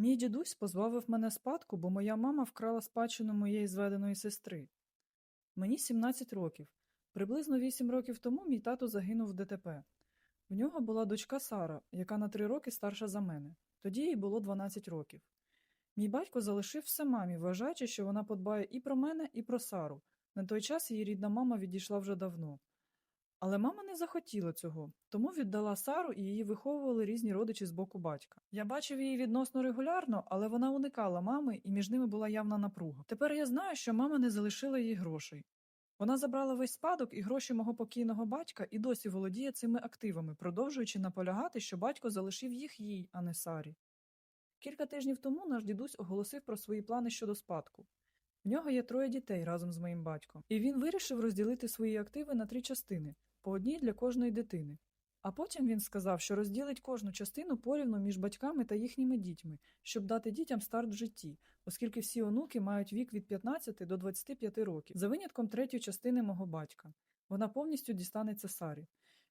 Мій дідусь позбавив мене спадку, бо моя мама вкрала спадщину моєї зведеної сестри. Мені 17 років. Приблизно 8 років тому мій тато загинув в ДТП. В нього була дочка Сара, яка на 3 роки старша за мене. Тоді їй було 12 років. Мій батько залишив все мамі, вважаючи, що вона подбає і про мене, і про Сару. На той час її рідна мама відійшла вже давно. Але мама не захотіла цього, тому віддала Сару і її виховували різні родичі з боку батька. Я бачив її відносно регулярно, але вона уникала мами, і між ними була явна напруга. Тепер я знаю, що мама не залишила їй грошей. Вона забрала весь спадок і гроші мого покійного батька і досі володіє цими активами, продовжуючи наполягати, що батько залишив їх їй, а не Сарі. Кілька тижнів тому наш дідусь оголосив про свої плани щодо спадку. В нього є троє дітей разом з моїм батьком, і він вирішив розділити свої активи на три частини по одній для кожної дитини. А потім він сказав, що розділить кожну частину порівну між батьками та їхніми дітьми, щоб дати дітям старт в житті, оскільки всі онуки мають вік від 15 до 25 років, за винятком третьої частини мого батька. Вона повністю дістанеться Сарі.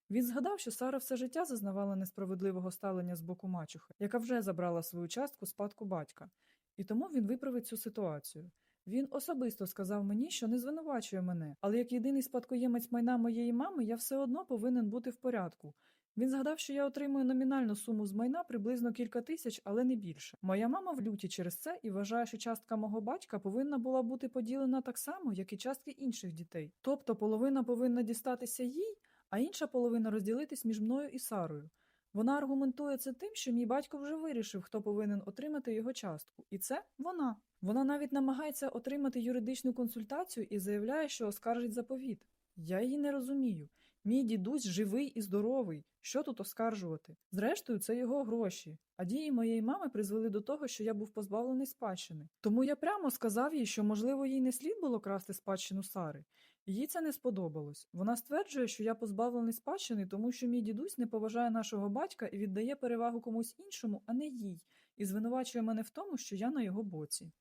Він згадав, що Сара все життя зазнавала несправедливого ставлення з боку мачухи, яка вже забрала свою частку спадку батька, і тому він виправить цю ситуацію. Він особисто сказав мені, що не звинувачує мене, але як єдиний спадкоємець майна моєї мами, я все одно повинен бути в порядку. Він згадав, що я отримую номінальну суму з майна приблизно кілька тисяч, але не більше. Моя мама в люті через це і вважає, що частка мого батька повинна була бути поділена так само, як і частки інших дітей. Тобто половина повинна дістатися їй, а інша половина розділитись між мною і Сарою. Вона аргументує це тим, що мій батько вже вирішив, хто повинен отримати його частку, і це вона. Вона навіть намагається отримати юридичну консультацію і заявляє, що оскаржить заповіт. Я її не розумію. Мій дідусь живий і здоровий. Що тут оскаржувати? Зрештою, це його гроші. А дії моєї мами призвели до того, що я був позбавлений спадщини. Тому я прямо сказав їй, що, можливо, їй не слід було красти спадщину Сари. Їй це не сподобалось. Вона стверджує, що я позбавлений спадщини, тому що мій дідусь не поважає нашого батька і віддає перевагу комусь іншому, а не їй, і звинувачує мене в тому, що я на його боці.